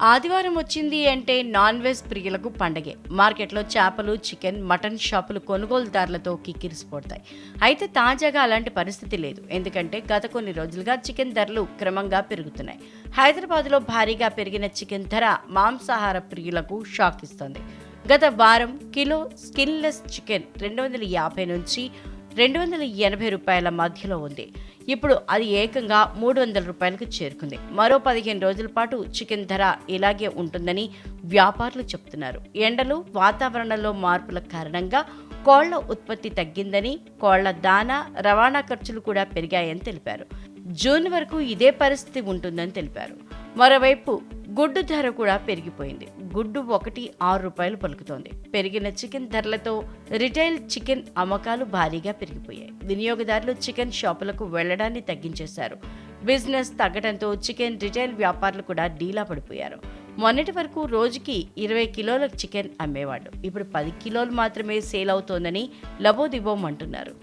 ఆదివారం వచ్చింది అంటే నాన్ వెజ్ ప్రియులకు పండగే. మార్కెట్లో చేపలు చికెన్ మటన్ షాపులు కొనుగోలుదారులతో కిక్కిరిసిపోతాయి. అయితే తాజాగా అలాంటి పరిస్థితి లేదు. ఎందుకంటే గత కొన్ని రోజులుగా చికెన్ ధరలు క్రమంగా పెరుగుతున్నాయి. హైదరాబాద్లో భారీగా పెరిగిన చికెన్ ధర మాంసాహార ప్రియులకు షాక్ ఇస్తుంది. గత వారం కిలో స్కిన్లెస్ చికెన్ రెండు వందల యాభై నుంచి రెండు వందల ఎనభై రూపాయల మధ్యలో ఉంది. ఇప్పుడు అది ఏకంగా మూడు వందల రూపాయలకు చేరుకుంది. మరో పదిహేను రోజుల పాటు చికెన్ ధర ఇలాగే ఉంటుందని వ్యాపారులు చెప్తున్నారు. ఎండలు వాతావరణంలో మార్పుల కారణంగా కోళ్ళ ఉత్పత్తి తగ్గిందని కోళ్ళ దానా రవాణా ఖర్చులు కూడా పెరిగాయని తెలిపారు. జూన్ వరకు ఇదే పరిస్థితి ఉంటుందని తెలిపారు. మరోవైపు గుడ్డు ధర కూడా పెరిగిపోయింది. గుడ్డు ఒకటి ఆరు రూపాయలు పలుకుతోంది. పెరిగిన చికెన్ ధరలతో రిటైల్ చికెన్ అమ్మకాలు భారీగా పెరిగిపోయాయి. వినియోగదారులు చికెన్ షాపులకు వెళ్ళడాన్ని తగ్గించేశారు. బిజినెస్ తగ్గడంతో చికెన్ రిటైల్ వ్యాపారులు కూడా డీలా పడిపోయారు. మొన్నటి వరకు రోజుకి ఇరవై కిలోల చికెన్ అమ్మేవాడు ఇప్పుడు పది కిలోలు మాత్రమే సేల్ అవుతోందని లబోదిబోం అంటున్నారు.